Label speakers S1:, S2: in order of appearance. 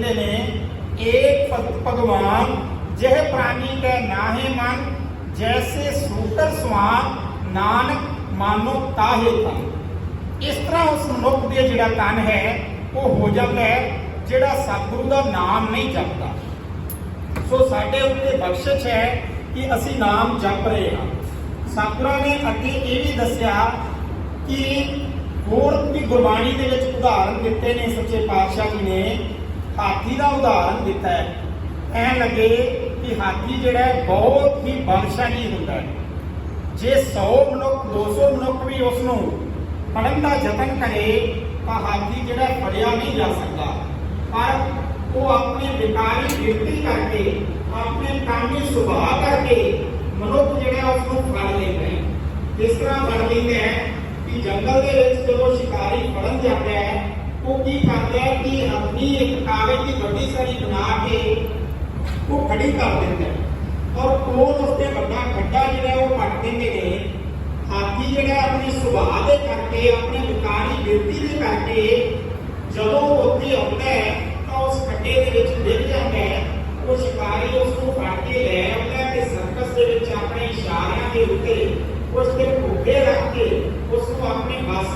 S1: ਕਹਿੰਦੇ ਨੇ, ਏਕ ਭਗਤ ਭਗਵਾਨ, ਜਿਹ ਪ੍ਰਾਨੀ ਕੈ ਨਾਹੇ ਮਨ, ਜੈਸੇ ਸੂਤਰ ਸਵਾਨ ਨਾਨਕ ਮਾਨੋ ਤਾਹੇ ਇਸ ਤਰ੍ਹਾਂ ਉਸ ਮਨੁੱਖ ਦੇ ਜਿਹੜਾ ਤਨ ਹੈ, ਉਹ ਹੋ ਜਾਂਦਾ ਹੈ, ਜਿਹੜਾ ਸਤਿਗੁਰੂ ਦਾ ਨਾਮ ਨਹੀਂ ਜਪਦਾ। ਸੋ ਸਾਡੇ ਉੱਤੇ ਬਖਸ਼ਿਸ਼ ਹੈ ਕਿ ਅਸੀਂ ਨਾਮ ਜਪ ਰਹੇ ਹਾਂ। ਸਤਿਗੁਰਾਂ ਨੇ ਅੱਗੇ ਇਹ ਵੀ ਦੱਸਿਆ ਕਿ ਹੋਰ ਵੀ ਗੁਰਬਾਣੀ ਦੇ ਵਿੱਚ ਉਦਾਹਰਨ ਦਿੱਤੇ ਨੇ ਸੱਚੇ ਪਾਤਸ਼ਾਹ ਜੀ ਨੇ ਹਾਥੀ ਦਾ ਉਦਾਹਰਨ ਦਿੱਤਾ ਹੈ। ਐ ਲੱਗੇ ਕਿ ਹਾਥੀ ਜਿਹੜਾ ਹੈ ਬਹੁਤ ਹੀ ਬਲਸ਼ਾਲੀ ਹੁੰਦਾ ਹੈ। ਜੇ 100 ਮਨੁੱਖ 200 ਮਨੁੱਖ ਵੀ ਉਸ ਨੂੰ ਫੜਨ ਦਾ ਯਤਨ ਕਰੇ, ਤਾਂ ਹਾਥੀ ਜਿਹੜਾ ਫੜਿਆ ਨਹੀਂ ਜਾ ਸਕਦਾ। ਪਰ ਉਹ ਆਪਣੇ ਵਿਕਾਰੀ ਬਿਰਤੀ ਕਰਕੇ, ਆਪਣੇ ਕਾਮੀ ਸੁਭਾਅ ਕਰਕੇ ਮਨੁੱਖ ਜਿਹੜਾ ਉਸ ਨੂੰ ਫੜ ਲੈਂਦਾ ਹੈ। ਇਸ ਤਰ੍ਹਾਂ ਫੜ ਲੈਂਦਾ ਹੈ ਕਿ ਜੰਗਲ ਦੇ ਵਿੱਚ ਜਦੋਂ ਸ਼ਿਕਾਰੀ ਫੜਨ ਜਾਂਦਾ ਹੈ ਉਹ ਕੀ ਕਰਦਾ ਹੈ ਕਿ ਆਪਣੀ ਇੱਕ ਕਾਗਜ਼ ਦੀ ਵੱਡੀ ਸਾਰੀ ਬਣਾ ਕੇ ਉਹ ਖੜੀ ਕਰ ਦਿੰਦਾ ਔਰ ਕੋਲ ਉਸਤੇ ਵੱਡਾ ਖੱਡਾ ਜਿਹੜਾ ਉਹ ਪੱਟ ਦਿੰਦੇ ਨੇ। ਹਾਥੀ ਜਿਹੜਾ ਆਪਣੇ ਸੁਭਾਅ ਦੇ ਕਰਕੇ, ਆਪਣੇ ਵਿਕਾਰੀ ਬਿਰਤੀ ਦੇ ਕਰਕੇ ਜਦੋਂ ਉਹ ਉੱਥੇ ਆਉਂਦਾ ਹੈ, ਤਾਂ ਉਸ ਖੱਡੇ ਦੇ ਵਿੱਚ ਡਿੱਗ ਜਾਂਦਾ ਹੈ। ਉਹ ਸ਼ਿਕਾਰੀ ਉਸ ਨੂੰ ਫੜ ਕੇ ਲੈ ਆਉਂਦਾ ਤੇ ਸਰਕਸ ਦੇ ਵਿੱਚ ਆਪਣੇ ਇਸ਼ਾਰਿਆਂ ਦੇ ਉੱਤੇ ਉਸ ਦੇ ਭੁੱਖੇ ਰੱਖ ਕੇ